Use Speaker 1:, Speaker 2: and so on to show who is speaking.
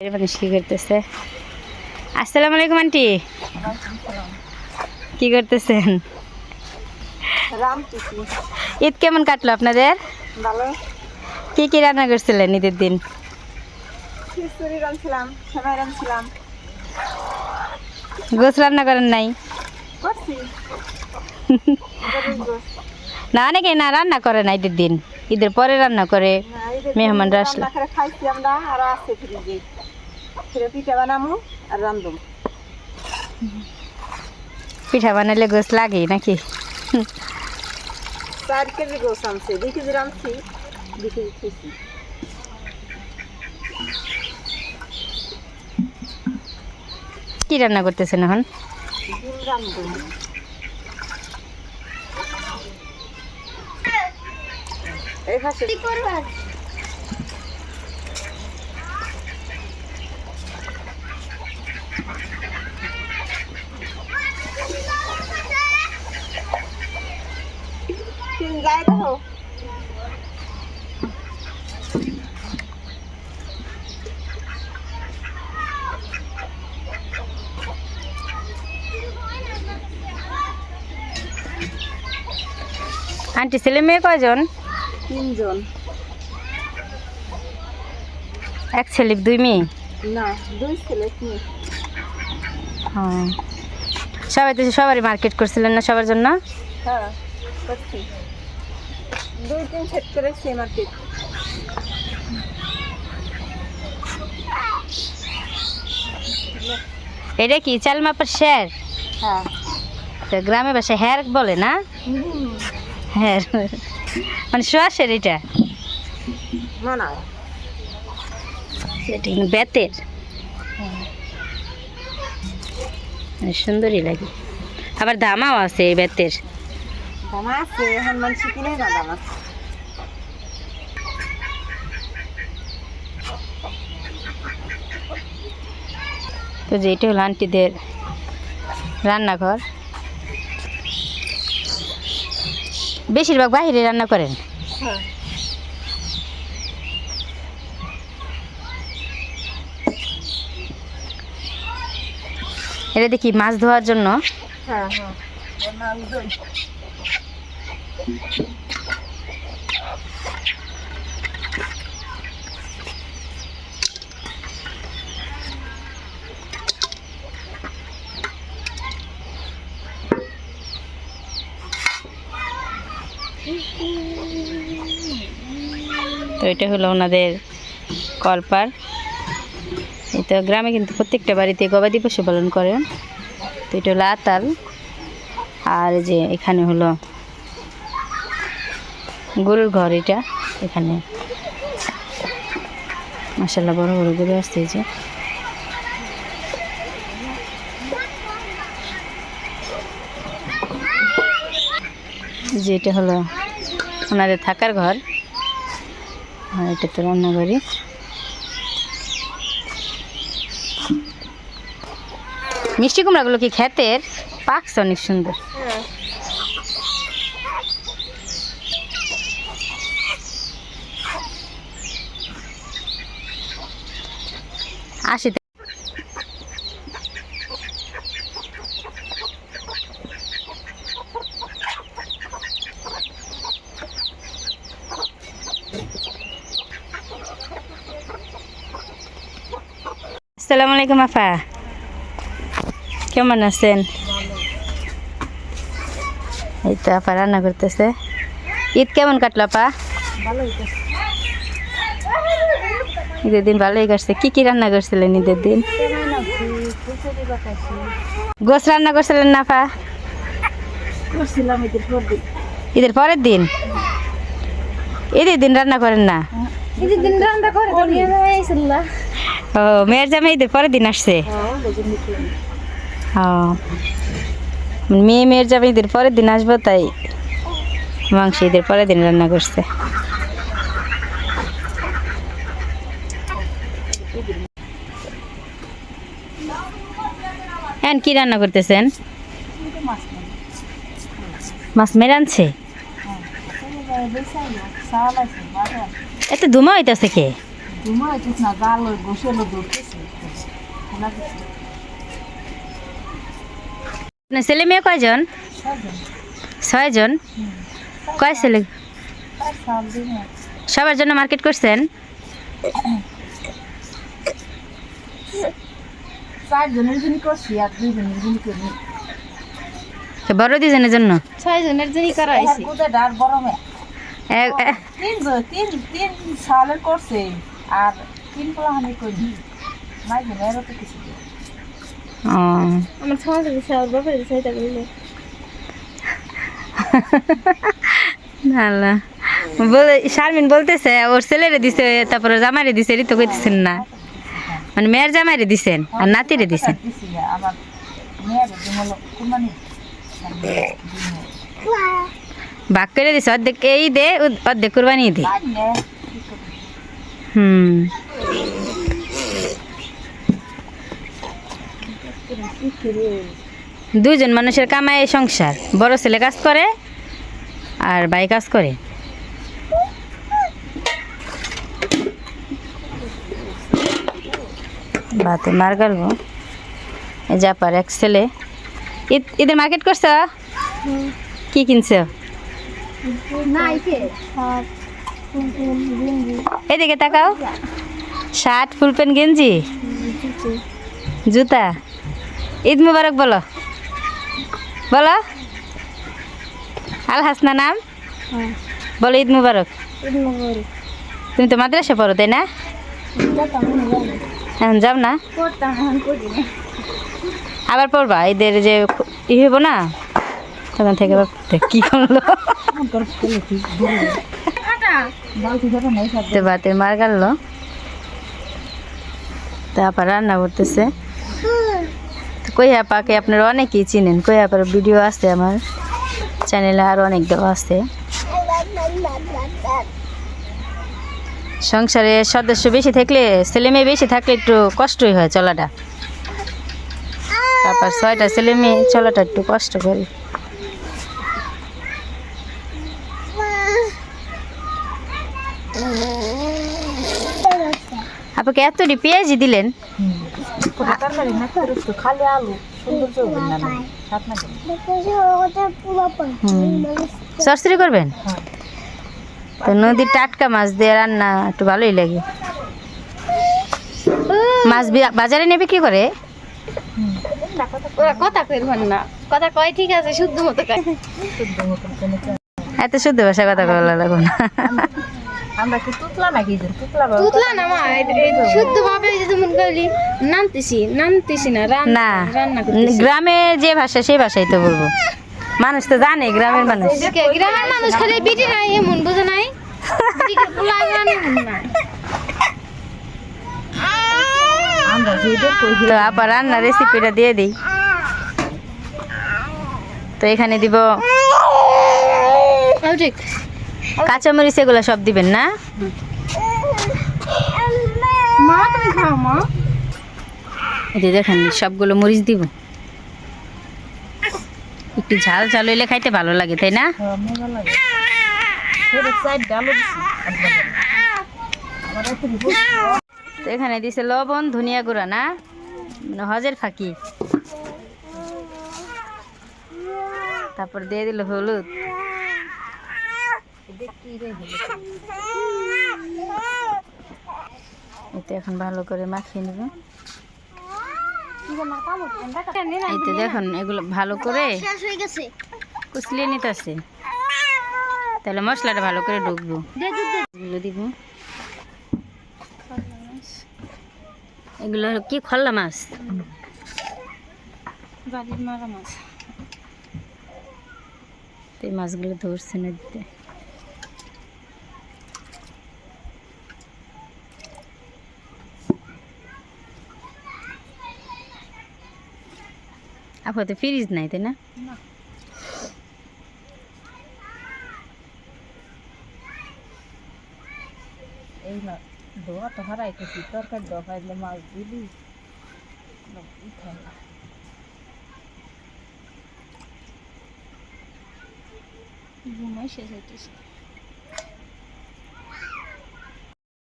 Speaker 1: এর মানুষ কি করতেছে? আসসালামু আলাইকুম আন্টি। কি করতেছেন? ঈদ কেমন কাটলো আপনাদের?
Speaker 2: ভালো।
Speaker 1: কি কি রান্না করছিলেন ঈদের দিন? গোস রান্না করেন নাই। না অনেকে না রান্না করে না ঈদের দিন। ঈদের পরে রান্না করে মেহমানরা আসলে।
Speaker 2: খাইছি আমরা আর আছে পিঠা বানামু আর
Speaker 1: পিঠা বানালে গোস লাগে নাকি?
Speaker 2: চার কেজি গোস আনছে দুই কেজি রাঁধছি দুই কেজি খেয়েছি।
Speaker 1: কি রান্না করতেছেন এখন?
Speaker 2: ডিম এই পাশে দেখো
Speaker 1: আন্টি ছেলে মেয়ে কয়জন?
Speaker 2: তিনজন।
Speaker 1: এক ছেলে দুই মেয়ে?
Speaker 2: না দুই ছেলে
Speaker 1: ও। সবাই তো সবারই মার্কেট করছিলেন না সবার জন্য?
Speaker 2: হ্যাঁ করছি। দুই তিন সেট করে সে মার্কেট।
Speaker 1: এটা কি চাল মাপার শের?
Speaker 2: হ্যাঁ।
Speaker 1: তো গ্রামে বাসায় হ্যার বলে না? হ্যাঁ মানে শ্বাসের এটা?
Speaker 2: মনে হয়
Speaker 1: বেতের মানে সুন্দরই লাগে। আবার দামাও আছে এই বেতের। তো যে এটা হলো আন্টিদের রান্নাঘর। বেশিরভাগ বাইরে রান্না করেন?
Speaker 2: হ্যাঁ।
Speaker 1: এটা দেখি মাছ ধোয়ার জন্য।
Speaker 2: হ্যাঁ হ্যাঁ।
Speaker 1: তো এটা হলো ওনাদের কলপার। তো গ্রামে কিন্তু প্রত্যেকটা বাড়িতে গবাদি পশু পালন করেন তো এটা হলো আতাল। আর যে এখানে হলো গরুর ঘর এটা এখানে। মাসাল্লাহ বড় বড় গরু এই যে। যে এটা হলো ওনাদের থাকার ঘর। আর এটা তো রান্নাঘরে মিষ্টি কুমড়াগুলো কি ক্ষেতের পাকছে অনেক সুন্দর আসি। আসসালামু আলাইকুম আফা কেমন আছেন? এই তো আপা রান্না করতেছে। ঈদ কেমন কাটলো আপা? ঈদের দিন ভালোই কাটছে। কি কি রান্না করছিলেন ঈদের দিন? গোস রান্না করছিলেন না আপা? ঈদের পরের দিন। ঈদের দিন? রান্না করেন না?
Speaker 2: ঈদের দিন রান্না
Speaker 1: ও মেয়ের জামাই ঈদের পরের দিন আসছে?
Speaker 2: হ্যাঁ
Speaker 1: মেয়ে মেয়ের জামাই ঈদের পরের দিন, আসব তাই। মাংস ঈদের পরের দিন রান্না করছে। হ্যাঁ কি রান্না করতেছেন মাছ মেরে আনছে? এত ধুমা হইতেছে কে?
Speaker 2: তোমার হচ্ছে না খেলা দিচ্ছে
Speaker 1: আপনার ছেলে মেয়ে কয়জন? ছয়জন। কয় ছেলে? সবার জন্য মার্কেট করছেন?
Speaker 2: জন্য জন্য
Speaker 1: বড় দুজনের জন্য?
Speaker 3: ছয় জনের জন্যই করা হয়েছে
Speaker 2: তিন তিন সালের করছে আর তিন পোলা আমি করি নাই তো কিছু
Speaker 3: আমার করলে
Speaker 1: আল্লাহ। বলে, শারমিন বলতেছে, ওর ছেলেরে দিছে, তারপরে জামাইরে দিছে এরই তো কইতেছেন না। মানে মেয়ের জামাইরে দিছেন, আর নাতিরে দিছেন। ভাগ করে দিছে, অর্ধেক এই দে, অর্ধেক কোরবানি দে। হুম। দুজন মানুষের কামাই সংসার। বড় ছেলে কাজ করে আর ভাই কাজ করে। বাতে মার গেল জাপার এক ছেলে। ঈদ, ঈদের মার্কেট করছ? কি কিনছো? এদিকে তাকাও। শার্ট ফুল প্যান্ট গেঞ্জি? জুতা? ঈদ মুবারক বলো। বলো। আল হাসনা নাম?
Speaker 3: হ্যাঁ।
Speaker 1: বলো ঈদ মুবারক। তুমি তো মাদ্রাসা পড়ো তাই না? এখন যাও না? আবার পড়বা? ঈদের যে ই হইব না? তখন থেকে। কি করল। মার গেল তারপর রান্না করতেছে। তো কই আপাকে আপনারা অনেকেই চিনেন কই আপার ভিডিও আছে আমার চ্যানেলে আরও অনেক দেওয়া আছে। সংসারে সদস্য বেশি থাকলে, ছেলে মেয়ে বেশি থাকলে একটু কষ্টই হয় চলাটা। তারপর ছয়টা ছেলে মেয়ে, চলাটা একটু কষ্ট করে। আপনাকে এতটি পেঁয়াজি দিলেন?
Speaker 2: কোনো তরকারি না করে একটু খালি আলু সুন্দর চলবে না না না
Speaker 1: সরসরি করবেন?
Speaker 2: হ্যাঁ
Speaker 1: তো নদীর টাটকা মাছ দিয়ে রান্না একটু ভালোই লাগে। মাছ বাজারে নেবে কি করে?
Speaker 3: কথা কইবেন না। কথা কয় ঠিক আছে শুদ্ধ মতো।
Speaker 1: এত শুদ্ধ ভাষা কথা বলা লাগো না।
Speaker 2: আমরা কি তুতলা নাকি যে তুতলা
Speaker 3: তুতলা না মা শুদ্ধ ভাবে যেমন কইলি নানতেছি নানতেছি না রান্না রান্না করতেছি।
Speaker 1: গ্রামের যে ভাষা সেই ভাষাই তো বলব। মানুষ তো জানে গ্রামের মানুষ।
Speaker 3: কে গ্রামের মানুষ খালি বিটি নাই এমন বোঝে নাই।
Speaker 1: তো আবার রান্নার রেসিপিটা দিয়ে দিই। তো এখানে দিব
Speaker 3: ঠিক।
Speaker 1: কাঁচামরিচ এগুলো সব দিবেন না?
Speaker 3: মা তুমি খাও মা।
Speaker 1: এই দেখেন সবগুলো মরিচ দিব। একটু ঝাল ঝাল হইলে খাইতে ভালো লাগে তাই না?
Speaker 2: হ্যাঁ,
Speaker 1: এখানে দিছে লবণ ধনিয়া গুঁড়া না? মানে হজের ফাঁকি। তারপর দিয়ে দিল হলুদ। এতে এখন ভালো করে মাখিয়ে নেব। এই তো দেখুন এগুলো ভালো করে কুচলিয়ে নিতেছে তাহলে মশলাটা ভালো করে ঢুকবো। এগুলো দিব। এগুলো কি খল্লা মাছ?
Speaker 3: বাড়ির মারা মাছ।
Speaker 1: তো এই মাছগুলো ধরছে নদীতে। আপাতত ফ্রিজ নাই তাই না?
Speaker 2: এই না ধোয়া তো হারাই গেছি তরকারি দাও খাইলে মাছ দিলি। উঠাই না।
Speaker 3: ঘুমাই শেষ হইতেছে।